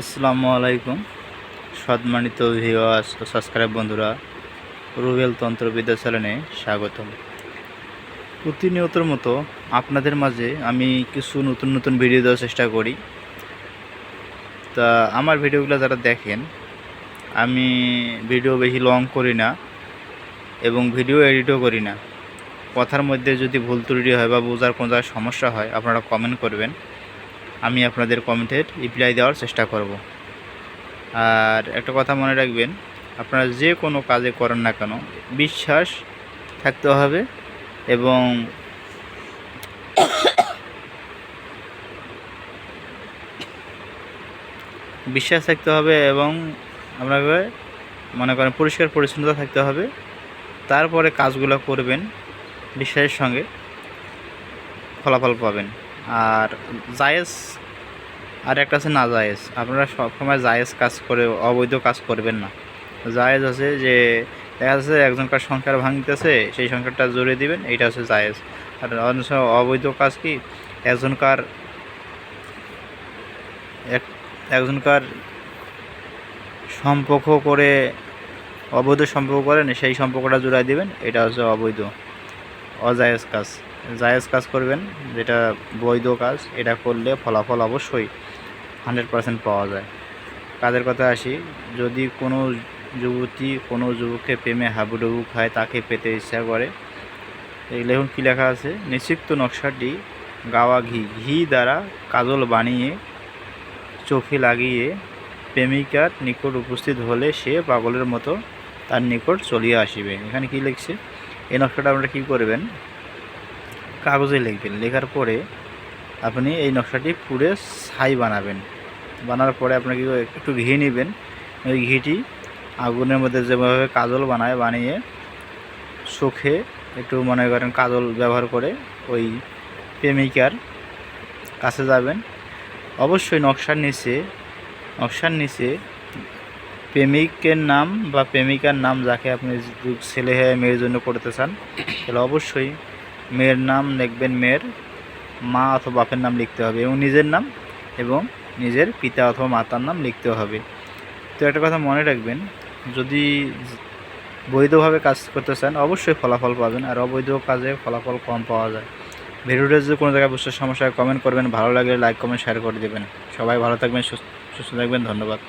আসসালামু আলাইকুম। সম্মানিত ভিওয়াস ও সাবস্ক্রাইব বন্ধুরা, রুবেল তন্ত্রবিদ্যা চ্যানেলে স্বাগতম। প্রতিনিয়তর মতো আপনাদের মাঝে আমি কিছু নতুন নতুন ভিডিও দেওয়ার চেষ্টা করি। তা আমার ভিডিওগুলো যারা দেখেন, আমি ভিডিও বেশি লং করি না এবং ভিডিও এডিটও করি না। কথার মধ্যে যদি ভুল ত্রুটি হয় বা বোঝার কোনো জায়গায় সমস্যা হয়, আপনারা কমেন্ট করবেন। আমি আপনাদের কমেন্টের রিপ্লাই দেওয়ার চেষ্টা করব। আর একটা কথা মনে রাখবেন, আপনারা যে কোনো কাজে করেন না কেন, বিশ্বাস থাকতে হবে এবং বিশ্বাস থাকতে হবে এবং আপনাকে মনে করেন পরিষ্কার পরিচ্ছন্নতা থাকতে হবে। তারপরে কাজগুলো করবেন, বিশ্বাসের সঙ্গে ফলাফল পাবেন। আর জায়েজ, আর একটা আছে না জায়েজ। আপনারা সবসময় জায়েজ কাজ করে, অবৈধ কাজ করবেন না। জায়েজ আছে যে, দেখা যাচ্ছে একজনকার সংসার ভাঙতেছে, সেই সংসারটা জুড়ে দিবেন এটা হচ্ছে জায়েজ। আর অন্য অবৈধ কাজ কি? একজনকার, এক, একজনকার সম্পর্ক করে, অবৈধ সম্পর্ক করেন, সেই সম্পর্কটা জুড়াই দিবেন, এটা হচ্ছে অবৈধ, অজায়েজ কাজ। জায়েজ কাজ করবেন, যেটা বৈধ কাজ, এটা করলে ফলাফল অবশ্যই হান্ড্রেড পারসেন্ট পাওয়া যায়। কাজের কথা আসি, যদি কোনো যুবতী কোনো যুবককে প্রেমে হাবুডুবু খায়, তাকে পেতে ইচ্ছা করে, এই লেখুন কী লেখা আছে? নিষিক্ত নকশাটি গাওয়া ঘি ঘি দ্বারা কাজল বানিয়ে, চোখে লাগিয়ে প্রেমিকার নিকট উপস্থিত হলে সে পাগলের মতো তার নিকট চলিয়া আসিবে। এখানে কি লিখছে? এই নকশাটা আপনারা কী করবেন? কাগজে লিখবেন। লেখার পরে আপনি এই নকশাটি পুরে ছাই বানাবেন। বানার পরে আপনাকে একটু ঘি নেবেন। ওই ঘিটি আগুনের মধ্যে যেভাবে কাজল বানায়, বানিয়ে চোখে একটু মনে করেন কাজল ব্যবহার করে ওই প্রেমিকার কাছে যাবেন। অবশ্যই নকশার নিচে নকশার নিচে প্রেমিকের নাম বা প্রেমিকার নাম যাকে আপনি ছেলে হয়ে মেয়ের জন্য করতে চান, তাহলে অবশ্যই মেয়ের নাম লিখবেন মেয়ের মা অথবা বাপের নাম লিখতে হবে এবং নিজের নাম এবং নিজের পিতা অথবা মাতার নাম লিখতে হবে। তো একটা কথা মনে রাখবেন, যদি বৈধভাবে কাজ করতে চান, অবশ্যই ফলাফল পাবেন আর অবৈধ কাজে ফলাফল কম পাওয়া যায়। ভিডিওটা যদি কোনো জায়গায় বুঝতে সমস্যা কমেন্ট করবেন। ভালো লাগলে লাইক কমেন্ট শেয়ার করে দেবেন। সবাই ভালো থাকবেন সুস্থ থাকবেন, ধন্যবাদ।